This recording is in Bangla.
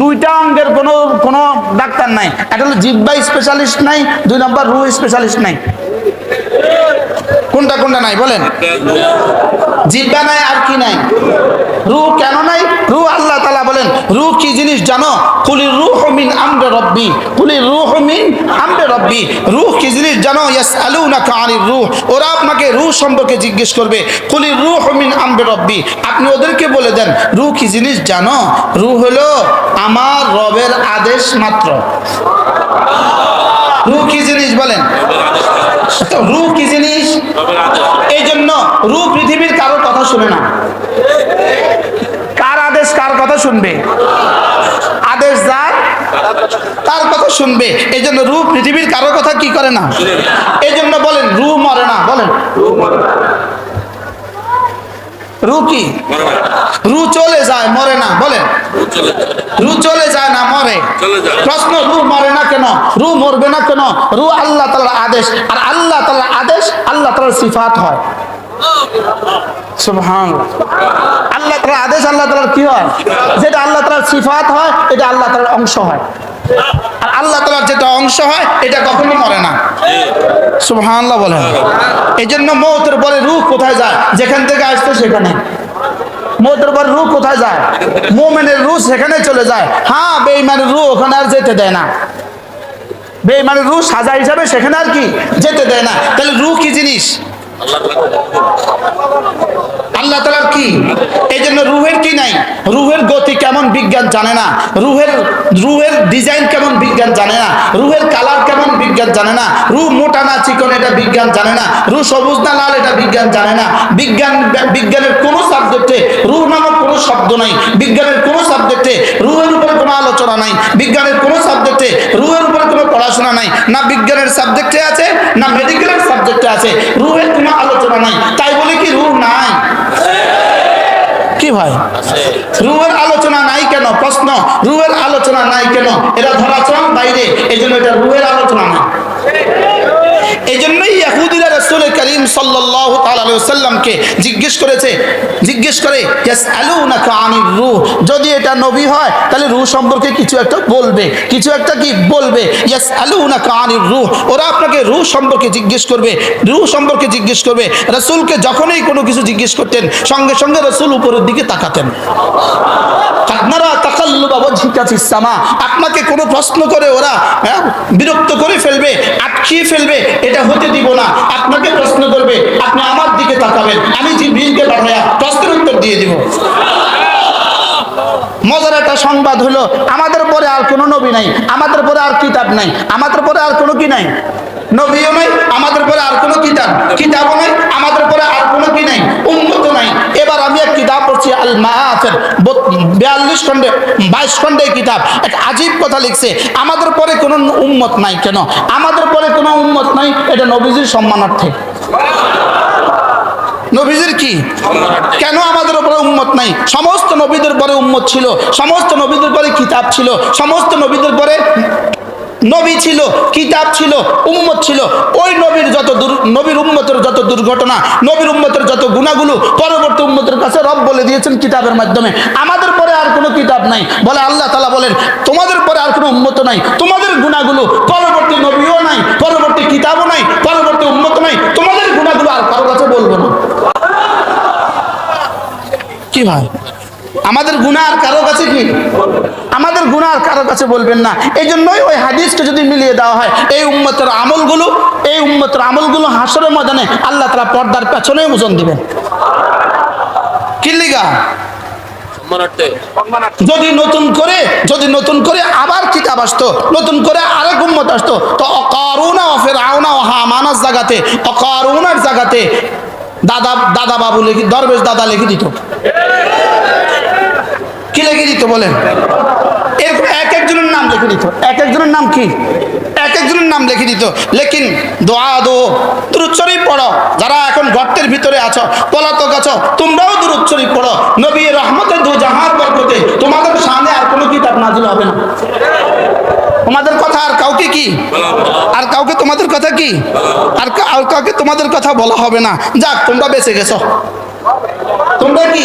দুইটা অঙ্গের কোনো কোনো ডাক্তার নাই। একটা হলো জিব্বা স্পেশালিস্ট নাই, দুই নম্বর রু স্পেশালিস্ট নাই। কোনটা কোনটা নাই, বলেন। জিব্বা নাই আর কি নাই? রু কেন নাই? রু আল্লাহ তালা বলেন রু কি জিনিস জানো? কুলির রু হমিন আমরে রব্বি, কুলির রু হমিন আমরে রব্বি, রুহ কি জিনিস জানো? ইয়াস আলু না কানির রুহ। ওরা আপনাকে রু সম্পর্কে জিজ্ঞেস করবে। কুলি রুহ মিন আমরে রব্বি। আপনি ওদেরকে বলে দেন রু কি জিনিস জানো? রু হলো আমার রবের আদেশ মাত্র। রু কি জিনিস বলেন? তো রু কি জিনিস? এই জন্য রু পৃথিবীর কারোর কথা শুনে না। কার আদেশ, কার কথা শুনবে? তার কথা শুনবে। এই জন্য রু পৃথিবীর কারও কথা কি করে না? এই জন্য বলেন রু মরে না বলেন। রু কি? রু চলে যায় মরে না বলেন। রু চলে যায় না মরে। প্রশ্ন রু মরে না কেন? রু মরবে না কেন? রু আল্লাহ তালার আদেশ আর আল্লাহ তালার আদেশ আল্লাহ তালার সিফাত হয়। সুবহান আল্লাহ তালার আদেশ, আল্লাহ তালার কি হয়? যেটা আল্লাহ তালার সিফাত হয়, এটা আল্লাহ তালার অংশ হয়। আর আল্লাহ তালার যেটা অংশ হয়, এটা কখনো মরে না। সুবহানাল্লাহ বলেন। এই জন্য মৌতের পরে রূহ কোথায় যায়? যেখান থেকে আসতো সেখানে। মৌতের পরে রূহ কোথায় যায়? মোমেনের রূহ সেখানে চলে যায়। হ্যাঁ বেইমানের রূহ ওখানে আর যেতে দেয় না। বেইমানের রূহ সাজা হিসাবে সেখানে আর কি? যেতে দেয় না। তাহলে রূহ কি জিনিস? আল্লাহ তালার কি? এই জন্য রুহের কি নাই? রুহের গতি কেমন বিজ্ঞান জানে না। রুহের রুহের ডিজাইন কেমন বিজ্ঞান জানে না। রুহের কালার কেমন বিজ্ঞান জানে না। রু মোটা না চিকন এটা বিজ্ঞান জানে না। রু সবুজ না লাল এটা বিজ্ঞান জানে না। বিজ্ঞান, বিজ্ঞানের কোনো সাবজেক্টে রুহ নামক কোনো শব্দ নাই। বিজ্ঞানের কোনো সাবজেক্টে রুহের উপরে কোনো আলোচনা নাই। বিজ্ঞানের কোনো সাবজেক্টে রুহের উপরে পড়াশোনা নাই, না বিজ্ঞানের সাবজেক্টে আছে, না মেডিকেলের সাবজেক্টে আছে, রুহের কোনো আলোচনা নাই। তাই বলে কি, রুহ নাই। কি ভাই? রুহের আলোচনা নাই কেন? প্রশ্ন। রুহের আলোচনা নাই কেন? এটা ধরাচরণ বাইরে এই জন্য এটা রুহের আলোচনা নাই। এই জন্যই ইয়াহুদিরা রসুল করিম সাল্লাল্লাহু তাআলা জিজ্ঞেস করেছে জিজ্ঞেস করে রূহ? যদি এটা নবী হয় তাহলে রূহ সম্পর্কে কিছু একটা বলবে কিছু একটা কি বলবে? ইয়াসআলুনাকা আনির রূহ? ওরা আপনাকে রূহ সম্পর্কে জিজ্ঞেস করবে রূহ সম্পর্কে জিজ্ঞেস করবে। রাসূলকে যখনই কোনো কিছু জিজ্ঞেস করতেন সঙ্গে সঙ্গে রাসূল উপরের দিকে তাকাতেন। আপনারা তাকাল্লুবা ওয়াজহিকা ফিস সামা আপনাকে কোনো প্রশ্ন করে ওরা হ্যাঁ, বিরক্ত করে ফেলবে আটকিয়ে ফেলবে এটা হতে দিব না। আপনাকে প্রশ্ন করবে, আপনি আমার দিকে তাকাবেন, আমি জিবরিলকে পাঠায়া প্রশ্নের উত্তর দিয়ে দিব। মজার একটা সংবাদ হলো, আমাদের পরে আর কোনো নবী নাই, আমাদের পরে আর কিতাব নাই, আমাদের পরে আর কোনো কি নাই? নবীও নাই, আমাদের পরে আর কোনো কিতাব, কিতাবও নাই, আমাদের পরে আর কোনো কি নাই? উন্নত নাই। এবার আমি এক কিতাব পড়ছি আল মাহাফের বিয়াল্লিশ খন্ডে বাইশ খন্ডে কিতাব। এক আজীব কথা লিখছে, আমাদের পরে কোনো উম্মত নাই কেন? আমাদের পরে কোনো উম্মত নাই? এটা নবীজির সম্মানার্থে। নবীজির কি? কেন আমাদের উপরে উম্মত নাই? সমস্ত নবীদের পরে উম্মত ছিল, সমস্ত নবীদের পরে কিতাব ছিল, সমস্ত নবীদের পরে নবী ছিল, কিতাব ছিল, উম্মত ছিল। ওই নবীর যত দুর, নবীর উম্মতের যত দুর্ঘটনা, নবীর উম্মতের যত গুণাগুলো, পরবর্তী উম্মতের কাছে রব বলে দিয়েছেন কিতাবের মাধ্যমে। আমাদের আর কোনো কিতাব নাই। বলে আল্লাহ তালা বলেন, তোমাদের পরে আর কোনো উম্মত নাই। তোমাদের গুণাগুলো পরবর্তী নবীও নাই, পরবর্তী কিতাবও নাই, পরবর্তী উম্মত নাই। তোমাদের গুণাগুলো আর কারও কাছে বলব না। কি ভাই? আমাদের গুনাহ আর কারও কাছে কি? আমাদের গুনাহ আর কারও কাছে বলবেন না। এই জন্যই ওই হাদিসকে যদি মিলিয়ে দেওয়া হয়, এই উম্মতের আমলগুলো, এই উম্মতের আমলগুলো হাসরের ময়দানে আল্লাহ তারা পর্দার পেছনেই ওজন দিবেন। কিল্লিগা যদি নতুন করে, যদি নতুন করে আবার কিতাব আসতো, নতুন করে আরেক উম্মত আসতো, তো অকারুনা ও ফেরাউনা ও হামানার জায়গাতে অকারুনার জায়গাতে দাদা দাদা বাবু লিখি, দরবেশ দাদা লিখে দিত। কি লিখে দিত বলেন? এরকম এক একজনের নাম লিখে দিত। এক একজনের নাম কি? এক একজনের নাম লিখে দিত। লেকিন দোয়া দো দুরুচ্চরই পড়ো। যারা এখন গর্তের ভিতরে আছো, পলাতক আছো, তোমরাও দুরুচ্চরই পড়ো। নবী রহমতে দু জাহার বরকতে তোমাদের সামনে আর কোনো কিতাব নাজিল হবে না তোমাদের কথা আর কাউকে কি? আর কাউকে তোমাদের কথা কি? আর আর কাউকে তোমাদের কথা বলা হবে না। যাক, তোমরা বেঁচে গেছো। তোমরা কি?